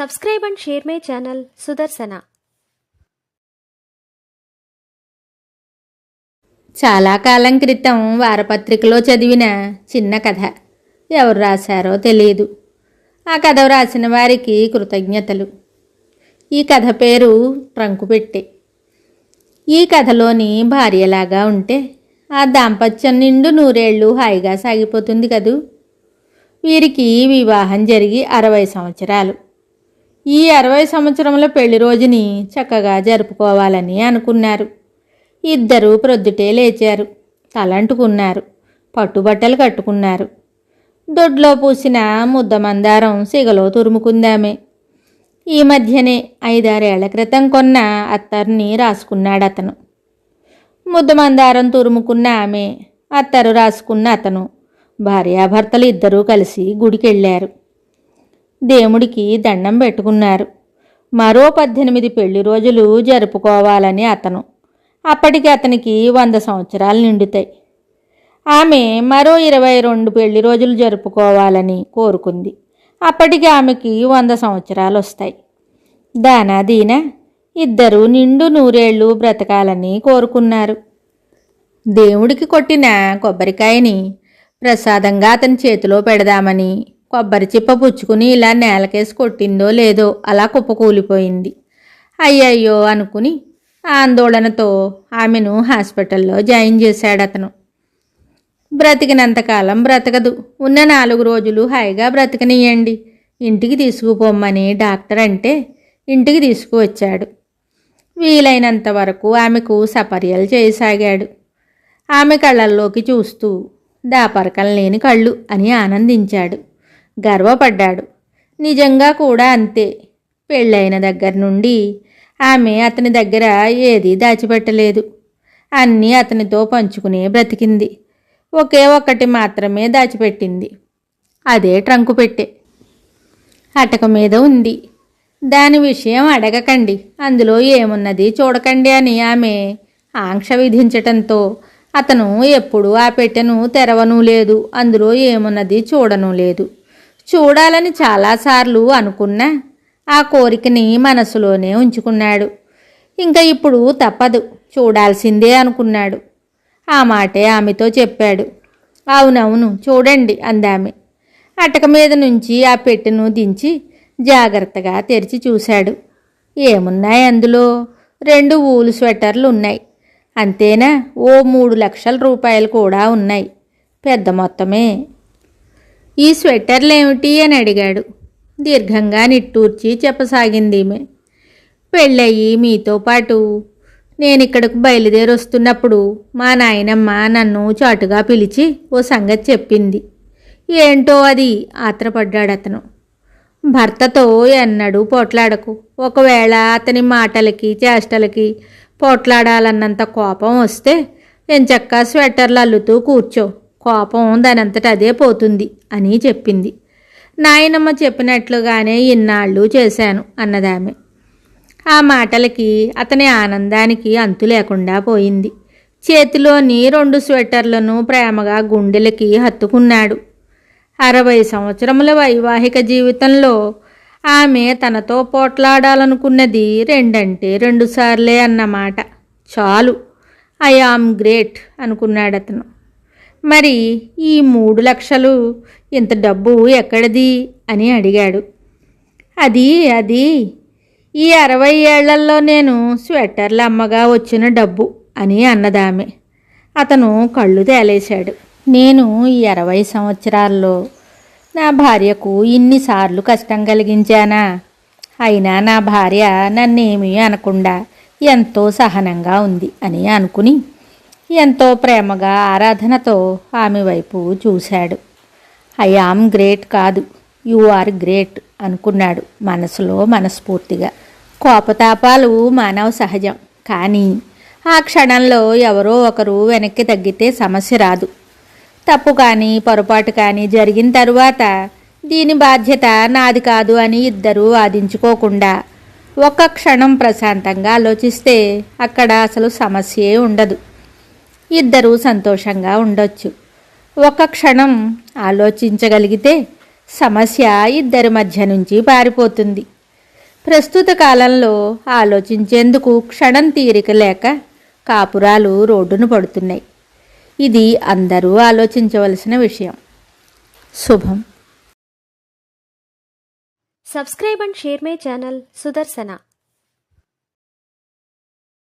Subscribe and share my channel Sudarshana. చాలా కాలం క్రితం వారపత్రికలో చదివిన చిన్న కథ. ఎవరు రాశారో తెలియదు. ఆ కథ రాసిన వారికి కృతజ్ఞతలు. ఈ కథ పేరు ట్రంకుపెట్టే ఈ కథలోని భార్యలాగా ఉంటే ఆ దాంపత్యం నిండు నూరేళ్ళు హాయిగా సాగిపోతుంది కదూ. వీరికి వివాహం జరిగి అరవై సంవత్సరాలు. ఈ అరవై సంవత్సరముల పెళ్ళి రోజుని చక్కగా జరుపుకోవాలని అనుకున్నారు. ఇద్దరూ ప్రొద్దుటే లేచారు. తలంటుకున్నారు. పట్టుబట్టలు కట్టుకున్నారు. దొడ్లో పూసిన ముద్దమందారం సిగలో తురుముకుందామే. ఈ మధ్యనే ఐదారేళ్ళ క్రితం కొన్న అత్తర్ని రాసుకున్నాడు అతను ముద్దమందారం తురుముకున్న ఆమె అత్తరు రాసుకున్న అతను. భార్యాభర్తలు ఇద్దరూ కలిసి గుడికెళ్ళారు. దేవుడికి దండం పెట్టుకున్నారు. మరో పద్దెనిమిది పెళ్ళి రోజులు జరుపుకోవాలని అతను. అప్పటికి అతనికి వంద సంవత్సరాలు నిండుతాయి. ఆమె మరో ఇరవై రెండు పెళ్ళి రోజులు జరుపుకోవాలని కోరుకుంది. అప్పటికి ఆమెకి వంద సంవత్సరాలు వస్తాయి. దానాదీన ఇద్దరు నిండు నూరేళ్ళు బ్రతకాలని కోరుకున్నారు. దేవుడికి కొట్టిన కొబ్బరికాయని ప్రసాదంగా అతని చేతిలో పెడదామని కొబ్బరి చిప్ప పుచ్చుకుని ఇలా నేలకేసి కొట్టిందో లేదో అలా కుప్పకూలిపోయింది అయ్యయ్యో అనుకుని ఆందోళనతో ఆమెను హాస్పిటల్లో జాయిన్ చేశాడు అతను బ్రతికినంతకాలం బ్రతకదు. ఉన్న నాలుగు రోజులు హాయిగా బ్రతకనియండి ఇంటికి తీసుకుపోమ్మని డాక్టర్ అంటే ఇంటికి తీసుకువచ్చాడు. వీలైనంత వరకు ఆమెకు సపర్యలు చేయసాగాడు. ఆమె కళ్ళల్లోకి చూస్తూ దాపరకం లేని కళ్ళు అని ఆనందించాడు. గర్వపడ్డాడు. నిజంగా కూడా అంతే. పెళ్ళైన దగ్గర నుండి ఆమె అతని దగ్గర ఏదీ దాచిపెట్టలేదు. అన్నీ అతనితో పంచుకునే బ్రతికింది. ఒకే ఒక్కటి మాత్రమే దాచిపెట్టింది. అదే ట్రంకు పెట్టె. అటక మీద ఉంది. దాని విషయం అడగకండి. అందులో ఏమున్నది చూడకండి అని ఆమె ఆంక్ష విధించటంతో అతను ఎప్పుడూ ఆ పెట్టెను తెరవను లేదు. అందులో ఏమున్నది చూడను లేదు. చూడాలని చాలాసార్లు అనుకున్నా ఆ కోరికని మనసులోనే ఉంచుకున్నాడు. ఇంకా ఇప్పుడు తప్పదు చూడాల్సిందే అనుకున్నాడు. ఆ మాటే ఆమెతో చెప్పాడు. అవునవును చూడండి అందామె. అటక మీద నుంచి ఆ పెట్టెను దించి జాగ్రత్తగా తెరిచి చూశాడు. ఏమున్నాయి అందులో? రెండు ఊలు స్వెటర్లు ఉన్నాయి అంతేనా? ఓ మూడు లక్షల రూపాయలు కూడా ఉన్నాయి. పెద్ద మొత్తమే. ఈ స్వెటర్లు ఏమిటి అని అడిగాడు. దీర్ఘంగా నిట్టూర్చి చెప్పసాగింది పెళ్ళయి మీతో పాటు నేను ఇక్కడకు బయలుదేరి వస్తున్నప్పుడు మా నాయనమ్మ నన్ను చాటుగా పిలిచి ఓ సంగతి చెప్పింది. ఏంటో అది ఆత్రపడ్డాడు అతను భర్తతో ఎన్నడూ పోట్లాడకు. ఒకవేళ అతని మాటలకి చేష్టలకి పోట్లాడాలన్నంత కోపం వస్తే ఎంచక్క స్వెటర్లు అల్లుతూ కూర్చో. కోపం దానంతట అదే పోతుంది అని చెప్పింది. నాయనమ్మ చెప్పినట్లుగానే ఇన్నాళ్ళు చేశాను అన్నదామె. ఆ మాటలకి అతని ఆనందానికి అంతు లేకుండా పోయింది. చేతిలోని రెండు స్వెటర్లను ప్రేమగా గుండెలకి హత్తుకున్నాడు. అరవై సంవత్సరముల వైవాహిక జీవితంలో ఆమె తనతో పోట్లాడాలనుకున్నది రెండంటే రెండుసార్లే అన్నమాట. చాలు ఐ ఆమ్ గ్రేట్ అనుకున్నాడు అతను మరి ఈ మూడు లక్షలు ఇంత డబ్బు ఎక్కడిది? అని అడిగాడు. అది అది ఈ అరవై ఏళ్ళలో నేను స్వెటర్లు అమ్మగా వచ్చిన డబ్బు అని అన్నదామె. అతను కళ్ళు తేలేశాడు. నేను ఈ అరవై సంవత్సరాల్లో నా భార్యకు ఇన్నిసార్లు కష్టం కలిగించానా? అయినా నా భార్య నన్నేమీ అనకుండా ఎంతో సహనంగా ఉంది అని అనుకుని ఎంతో ప్రేమగా ఆరాధనతో ఆమె వైపు చూశాడు. ఐ ఆమ్ గ్రేట్ కాదు యు ఆర్ గ్రేట్ అనుకున్నాడు మనసులో మనస్ఫూర్తిగా. కోపతాపాలు మానవ సహజం కానీ ఆ క్షణంలో ఎవరో ఒకరు వెనక్కి తగ్గితే సమస్య రాదు. తప్పు కానీ పొరపాటు కానీ జరిగిన తరువాత దీని బాధ్యత నాది కాదు అని ఇద్దరూ వాదించుకోకుండా ఒక్క క్షణం ప్రశాంతంగా ఆలోచిస్తే అక్కడ అసలు సమస్యే ఉండదు. ఇద్దరూ సంతోషంగా ఉండొచ్చు. ఒక క్షణం ఆలోచించగలిగితే సమస్య ఇద్దరి మధ్య నుంచి పారిపోతుంది. ప్రస్తుత కాలంలో ఆలోచించేందుకు క్షణం తీరిక లేక కాపురాలు రోడ్డును పడుతున్నాయి. ఇది అందరూ ఆలోచించవలసిన విషయం. శుభం. Subscribe and share my channel Sudarshana.